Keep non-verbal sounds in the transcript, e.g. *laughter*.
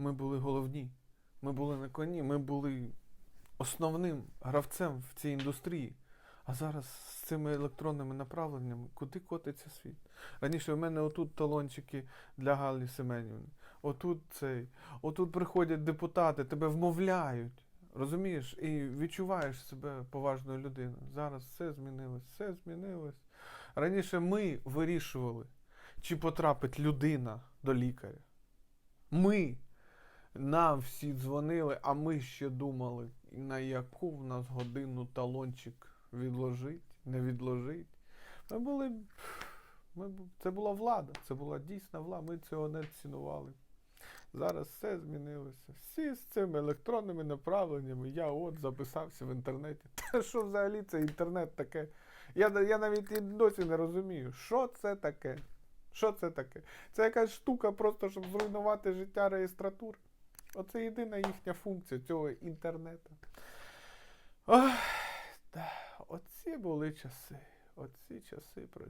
ми були головні. Ми були на коні, ми були основним гравцем в цій індустрії. А зараз з цими електронними направленнями, куди котиться світ? Раніше в мене отут талончики для Галі Семенівни. Отут цей. Отут приходять депутати, тебе вмовляють. Розумієш? І відчуваєш себе поважною людиною. Зараз все змінилось, все змінилось. Раніше ми вирішували, чи потрапить людина до лікаря. Ми. Нам всі дзвонили, а ми ще думали, на яку в нас годину талончик відложить, не відложить. Ми були. Ми, це була влада, це була дійсна влада, ми цього не цінували. Зараз все змінилося. Всі з цими електронними направленнями. Я от записався в інтернеті. *laughs* Та що взагалі це інтернет таке? Я, я навіть і досі не розумію, що це таке. Що це таке? Це якась штука просто, щоб зруйнувати життя реєстратури. Оце єдина їхня функція цього інтернету. Ох, та, оці були часи. Оці часи пройшли.